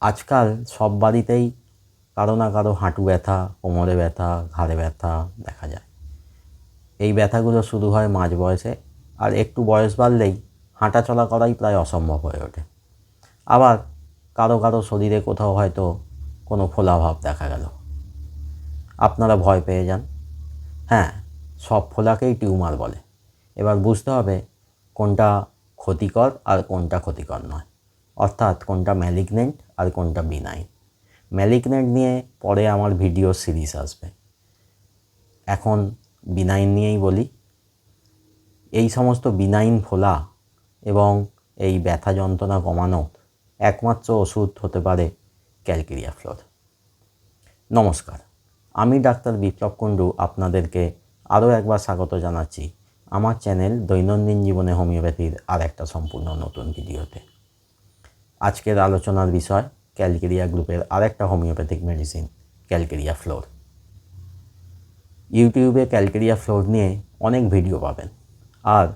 আজকাল সব বাড়িতেই কারও না কারও হাঁটু ব্যথা, কোমরে ব্যথা, ঘাড়ে ব্যথা দেখা যায়। এই ব্যথাগুলো শুরু হয় মাঝ বয়সে আর একটু বয়স বাড়লেই হাঁটা চলা করাই প্রায় অসম্ভব হয়ে ওঠে। আবার কারও কারও শরীরে কোথাও হয়তো কোনো ফোলাভাব দেখা গেল। আপনারা ভয় পেয়ে যান। হ্যাঁ সব ফোলাকেই টিউমার বলে। এবার বুঝতে হবে কোনটা ক্ষতিকর আর কোনটা ক্ষতিকর নয়। অর্থাৎ কোনটা ম্যালিগনেন্ট আর কোনটা বিনাইন ম্যালিগনেন্ট নিয়ে পরে আমার ভিডিও সিরিজ আসবে। এখন বিনাইন নিয়েই বলি। এই সমস্ত বিনাইন ফোলা এবং এই ব্যথা যন্ত্রণা কমানোর একমাত্র ওষুধ হতে পারে ক্যালকেরিয়া ফ্লোর নমস্কার, আমি ডাক্তার বিপ্লব কুণ্ডু আপনাদেরকে আরও একবার স্বাগত জানাচ্ছি। আমার চ্যানেল দৈনন্দিন জীবনে হোমিওপ্যাথির আর একটা সম্পূর্ণ নতুন ভিডিওতে আজকের আলোচনার বিষয় ক্যালকেরিয়া গ্রুপের আরেকটা হোমিওপ্যাথিক মেডিসিন ক্যালকেরিয়া ফ্লোর। ইউটিউবে ক্যালকেরিয়া ফ্লোর নিয়ে অনেক ভিডিও পাবেন। আর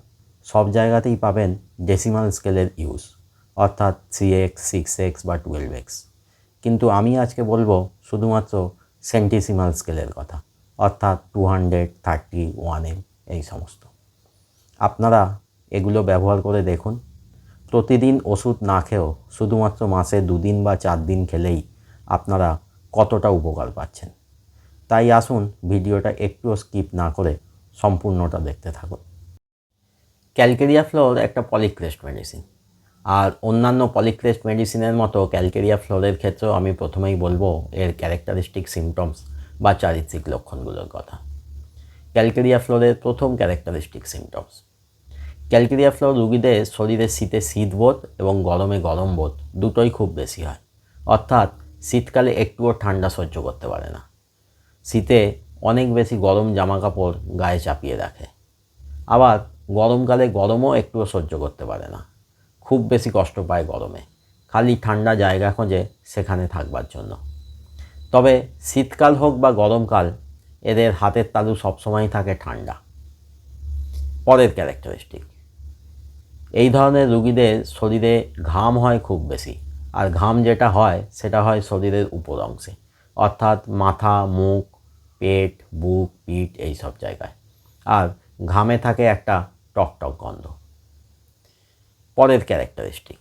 সব জায়গাতেই পাবেন ডেসিমাল স্কেলের ইউজ অর্থাৎ থ্রি এক্স সিক্স এক্স বা টুয়েলভ এক্স কিন্তু আমি আজকে বলব শুধুমাত্র সেন্টিসিমাল স্কেলের কথা, অর্থাৎ two hundred thirty one M এই সমস্ত। আপনারা এগুলো ব্যবহার করে দেখুন প্রতিদিন ওষুধ না খেয়েও শুধুমাত্র মাসে দুদিন বা চার দিন খেলেই আপনারা কতটা উপকার পাচ্ছেন। তাই আসুন ভিডিওটা একটুও স্কিপ না করে সম্পূর্ণটা দেখতে থাকুন। ক্যালকেরিয়া ফ্লোর একটা পলিক্রেস্ট মেডিসিন। আর অন্যান্য পলিক্রেস্ট মেডিসিনের মতো ক্যালকেরিয়া ফ্লোরের ক্ষেত্রেও আমি প্রথমেই বলব এর ক্যারেক্টারিস্টিক সিমটমস বা চারিত্রিক লক্ষণগুলোর কথা। ক্যালকেরিয়া ফ্লোরের প্রথম ক্যারেক্টারিস্টিক সিমটমস। ক্যালকেরিয়া ফ্লোর রুগীদের শরীরে শীতে শীতবোধ এবং গরমে গরম বোধ দুটোই খুব বেশি হয়। অর্থাৎ শীতকালে একটুও ঠান্ডা সহ্য করতে পারে না। শীতে অনেক বেশি গরম জামা কাপড় গায়ে চাপিয়ে রাখে। আবার গরমকালে গরমও একটুও সহ্য করতে পারে না। খুব বেশি কষ্ট পায় গরমে। খালি ঠান্ডা জায়গা খোঁজে সেখানে থাকবার জন্য। তবে শীতকাল হোক বা গরমকাল, এদের হাতের তালু সবসময়ই থাকে ঠান্ডা। পরের ক্যারেক্টারিস্টিক এই ধরনের রুগীদের শরীরে ঘাম হয় খুব বেশি। আর ঘাম যেটা হয়, সেটা হয় শরীরের উপর অংশে। অর্থাৎ মাথা, মুখ, পেট, বুক, পিঠ এই সব জায়গায়। আর ঘামে থাকে একটা টকটক গন্ধ। পরের ক্যারেক্টারিস্টিক।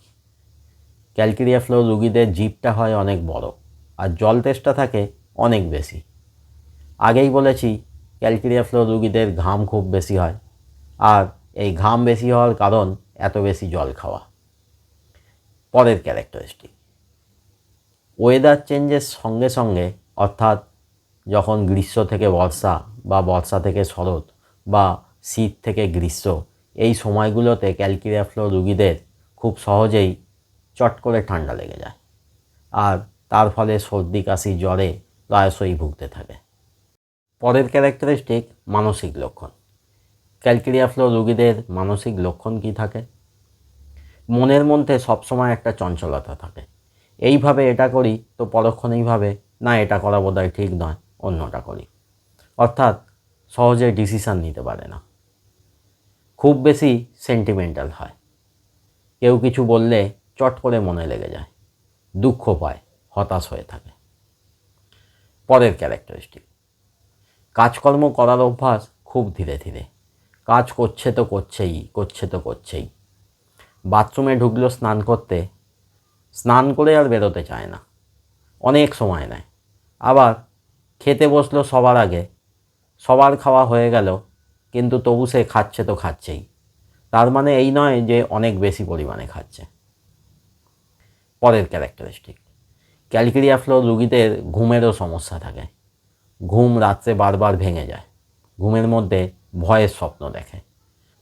ক্যালকেরিয়া ফ্লো রুগীদের জিপটা হয় অনেক বড়, আর জল তেষ্টা থাকে অনেক বেশি। আগেই বলেছি, ক্যালকেরিয়া ফ্লো রুগীদের ঘাম খুব বেশি হয়। আর এই ঘাম বেশি হওয়ার কারণ এত বেশি জল খাওয়া। পরের ক্যারেক্টারিস্টিক। ওয়েদার চেঞ্জের সঙ্গে সঙ্গে, অর্থাৎ যখন গ্রীষ্ম থেকে বর্ষা বা বর্ষা থেকে শরৎ বা শীত থেকে গ্রীষ্ম, এই সময়গুলোতে ক্যালকেরিয়া ফ্লো রুগীদের খুব সহজেই চট করে ঠান্ডা লেগে যায়। আর তার ফলে সর্দি, কাশি, জ্বরে প্রায়শই ভুগতে থাকে। পরের ক্যারেক্টারিস্টিক, মানসিক লক্ষণ। ক্যালকেরিয়া ফ্লো রুগীদের মানসিক লক্ষণ কী থাকে? মনের মধ্যে সবসময় একটা চঞ্চলতা থাকে। এইভাবে এটা করি তো পরক্ষণেই ভাবে না, এটা করা বোধহয় ঠিক নয়, অন্যটা করি। অর্থাৎ সহজে ডিসিশান নিতে পারে না। খুব বেশি সেন্টিমেন্টাল হয়। কেউ কিছু বললে চট করে মনে লেগে যায়, দুঃখ পায়, হতাশ হয়ে থাকে। পরের ক্যারেক্টারিস্টিক কাজকর্ম করার অভ্যাস খুব ধীরে ধীরে। কাজ করছে তো করছেই, করছে তো করছেই। বাথরুমে ঢুকলো স্নান করতে, স্নান করে আর বেরোতে চায় না। অনেক সময় নেয়। আবার খেতে বসল সবার আগে, সবার খাওয়া হয়ে গেল কিন্তু তবু সে খাচ্ছে তো খাচ্ছেই। তার মানে এই নয় যে অনেক বেশি পরিমাণে খাচ্ছে। পরের ক্যারেক্টারিস্টিক, ক্যালকেরিয়া ফ্লো রুগীদের ঘুমেরও সমস্যা থাকে। ঘুম রাত্রে বারবার ভেঙে যায়। ঘুমের মধ্যে ভয়ের স্বপ্ন দেখে।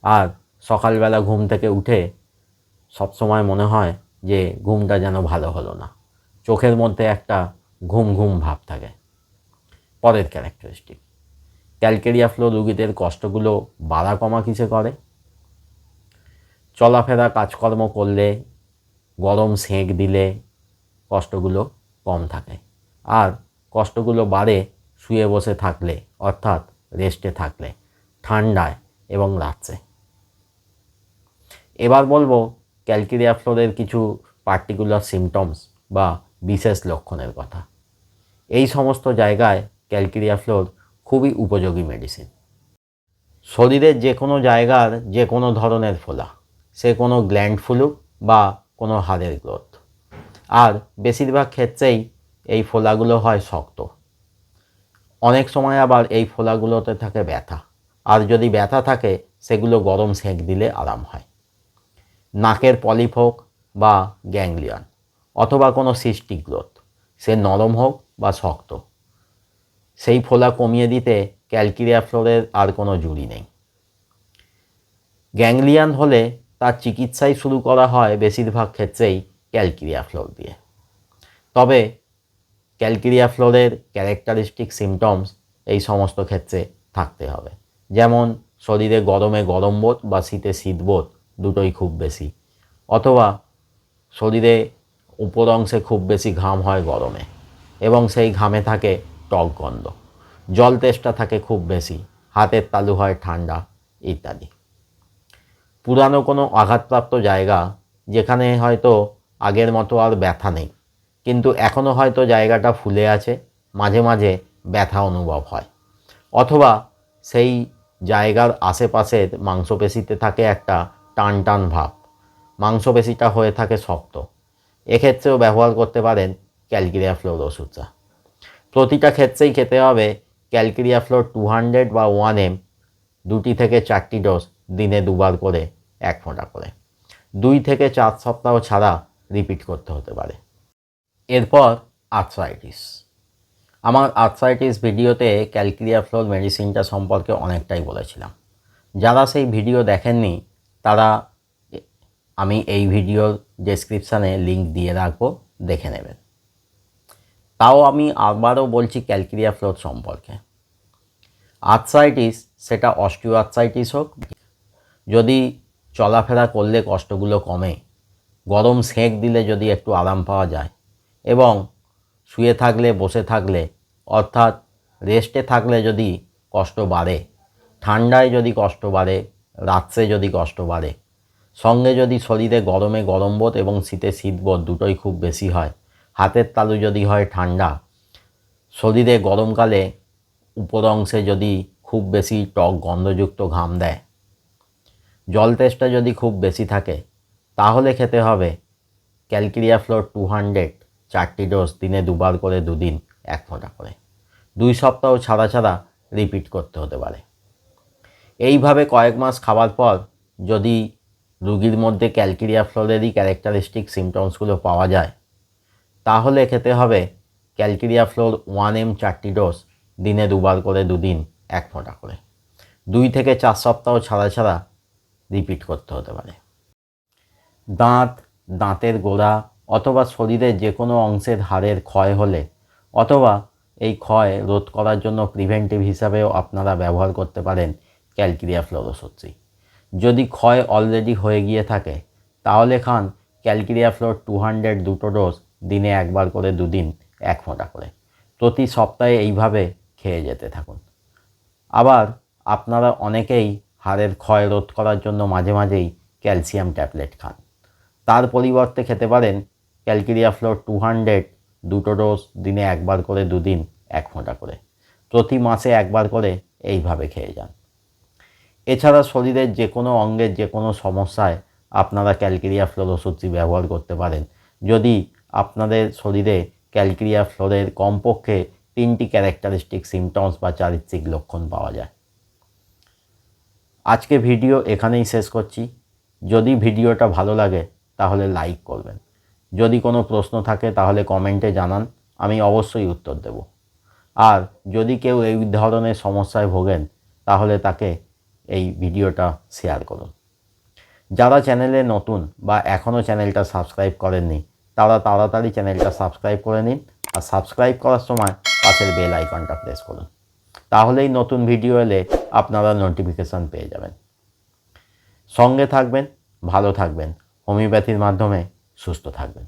আর সকালবেলা ঘুম থেকে উঠে সবসময় মনে হয় যে ঘুমটা যেন ভালো হলো না। চোখের মধ্যে একটা ঘুম ঘুম ভাব থাকে। পরের ক্যারেক্টারিস্টিক ক্যালকেরিয়া ফ্লো রুগীদের কষ্টগুলো বাড়া কমা কিসে করে? চলাফেরা কাজকর্ম করলে, গরম সেঁক দিলে কষ্টগুলো কম থাকে। আর কষ্টগুলো বাড়ে শুয়ে বসে থাকলে, অর্থাৎ রেস্টে থাকলে, ঠান্ডায় এবং রাত্রে। এবার বলব ক্যালকেরিয়া ফ্লোরের কিছু পার্টিকুলার সিমটমস বা বিশেষ লক্ষণের কথা। এই সমস্ত জায়গায় ক্যালকেরিয়া ফ্লোর খুবই উপযোগী মেডিসিন শরীরের যে কোনো জায়গার যে কোনো ধরনের ফোলা সে কোনো গ্ল্যান্ড ফুলুক বা কোনো হাড়ের গ্রোথ। আর বেশিরভাগ ক্ষেত্রেই এই ফোলাগুলো হয় শক্ত। অনেক সময় আবার এই ফোলাগুলোতে থাকে ব্যথা। আর যদি ব্যথা থাকে, সেগুলো গরম সেঁক দিলে আরাম হয়। নাকের পলিপ হোক বা গ্যাংলিয়ন অথবা কোনো সিস্টিক গ্রোথ, সে নরম হোক বা শক্ত। সেই ফোলা কমিয়ে দিতে ক্যালকিরিয়া ফ্লোরের আর কোনো জুড়ি নেই। গ্যাংলিয়ান হলে তার চিকিৎসাই শুরু করা হয় বেশিরভাগ ক্ষেত্রেই ক্যালকিরিয়া ফ্লোর দিয়ে। তবে ক্যালকিরিয়া ফ্লোরের ক্যারেক্টারিস্টিক সিমটমস এই সমস্ত ক্ষেত্রে থাকতে হবে। যেমন শরীরে গরমে গরম বোধ বা শীতে শীত বোধ দুটোই খুব বেশি। অথবা শরীরে উপর অংশে খুব বেশি ঘাম হয় গরমে এবং সেই ঘামে থাকে টক গন্ধ। জল তেষ্টা থাকে খুব বেশি, হাতের তালু হয় ঠান্ডা ইত্যাদি। পুরানো কোনো আঘাতপ্রাপ্ত জায়গা যেখানে হয়তো আগের মতো আর ব্যথা নেই, কিন্তু এখনও হয়তো জায়গাটা ফুলে আছে, মাঝে মাঝে ব্যথা অনুভব হয়। অথবা সেই জায়গার আশেপাশের মাংসপেশিতে থাকে একটা টান টান ভাব। মাংসপেশিটা হয়ে থাকে শক্ত। এক্ষেত্রেও ব্যবহার করতে পারেন ক্যালকিরিয়া ফ্লোর ওষুধটা। প্রতিটা ক্ষেত্রেই খেতে হবে ক্যালকিরিয়া ফ্লোর টু হান্ড্রেড বা ওয়ান এম, দুটি থেকে চারটি ডোজ দিনে দুবার করে, এক ফোঁটা করে। দুই থেকে চার সপ্তাহ ছাড়া রিপিট করতে হতে পারে। এরপর আর্থ্রাইটিস। আমার আর্থ্রাইটিস ভিডিওতে ক্যালকিরিয়া ফ্লোর মেডিসিনটা সম্পর্কে অনেকটাই বলেছিলাম। যারা সেই ভিডিও দেখেননি তারা আমি এই ভিডিওর ডেসক্রিপশানে লিংক দিয়ে রাখব, দেখে নেবেন। তাও আমি আবারও বলছি ক্যালকিরিয়া ফ্লোর সম্পর্কে। আর্থ্রাইটিস সেটা অস্টিও আর্থ্রাইটিস হোক, যদি চলাফেরা করলে কষ্টগুলো কমে, গরম সেঁক দিলে যদি একটু আরাম পাওয়া যায়, এবং শুয়ে থাকলে, বসে থাকলে, অর্থাৎ রেস্টে থাকলে যদি কষ্ট বাড়ে, ঠান্ডায় যদি কষ্ট বাড়ে রাত্রে যদি কষ্ট বাড়ে, সঙ্গে যদি শরীরে গরমে গরম বোধ এবং শীতে শীত বোধ দুটোই খুব বেশি হয়, হাতের তালু যদি হয় ঠান্ডা, শরীরে গরমকালে উপর অংশে যদি খুব বেশি টক গন্ধযুক্ত ঘাম দেয়, জল তেষ্টা যদি খুব বেশি থাকে, তাহলে খেতে হবে ক্যালকিরিয়া ফ্লোর টু হান্ড্রেড চারটি ডোজ দিনে দুবার করে দুদিন এক ফোঁটা করে। দুই সপ্তাহ ছাড়া ছাড়া রিপিট করতে হতে পারে। এইভাবে কয়েক মাস খাওয়ার পর যদি রুগীর মধ্যে ক্যালকেরিয়া ফ্লোরেরই ক্যারেক্টারিস্টিক সিমটমসগুলো পাওয়া যায়, তাহলে খেতে হবে ক্যালকিরিয়া ফ্লোর ওয়ান এম চারটি ডোজ দিনে দুবার করে দুদিন এক ফোঁটা করে। দুই থেকে চার সপ্তাহ ছাড়া ছাড়া রিপিট করতে হতে পারে। দাঁত, দাঁতের গোড়া অথবা শরীরের যে কোনো অংশের হাড়ের ক্ষয় হলে অথবা এই ক্ষয় রোধ করার জন্য প্রিভেন্টিভ হিসাবেও আপনারা ব্যবহার করতে পারেন। ক্যালকিরিয়া ফ্লোরোসত্রী যদি ক্ষয় অলরেডি হয়ে গিয়ে থাকে, তাহলে খান ক্যালকিরিয়া ফ্লোর টু হান্ড্রেড দুটো ডোজ দিনে একবার করে দুদিন, এক ফোঁটা করে। প্রতি সপ্তাহে এইভাবে খেয়ে যেতে থাকুন। আবার আপনারা অনেকেই হাড়ের ক্ষয় রোধ করার জন্য মাঝে মাঝেই ক্যালসিয়াম ট্যাবলেট খান। তার পরিবর্তে খেতে পারেন ক্যালকিরিয়া ফ্লোর টু হান্ড্রেড দুটো ডোজ দিনে একবার করে দুদিন, এক ফোঁটা করে। প্রতি মাসে একবার করে এইভাবে খেয়ে যান। এছাড়া শরীরের যে কোনো অঙ্গের যে কোনো সমস্যায় আপনারা ক্যালকিরিয়া ফ্লোর ওষুধটি ব্যবহার করতে পারেন। যদি আপনাদের শরীরে ক্যালকিরিয়া ফ্লোরের কমপক্ষে তিনটি ক্যারেক্টারিস্টিক সিমটমস বা চারিত্রিক লক্ষণ পাওয়া যায়। আজকে ভিডিও এখানেই শেষ করছি। যদি ভিডিওটা ভালো লাগে, তাহলে লাইক করবেন। যদি কোনো প্রশ্ন থাকে, তাহলে কমেন্টে জানান, আমি অবশ্যই উত্তর দেব। আর যদি কেউ এই ধরনের সমস্যায় ভোগেন, তাহলে তাকে এই ভিডিওটা শেয়ার করুন। যারা চ্যানেলে নতুন বা এখনও চ্যানেলটা সাবস্ক্রাইব করেননি, তারা তাড়াতাড়ি চ্যানেলটা সাবস্ক্রাইব করে নিন আর সাবস্ক্রাইব করার সময় পাশের বেল আইকনটা প্রেস করুন। তাহলেই নতুন ভিডিও এলে আপনারা নোটিফিকেশান পেয়ে যাবেন। সঙ্গে থাকবেন, ভালো থাকবেন, হোমিওপ্যাথির মাধ্যমে সুস্থ থাকবেন।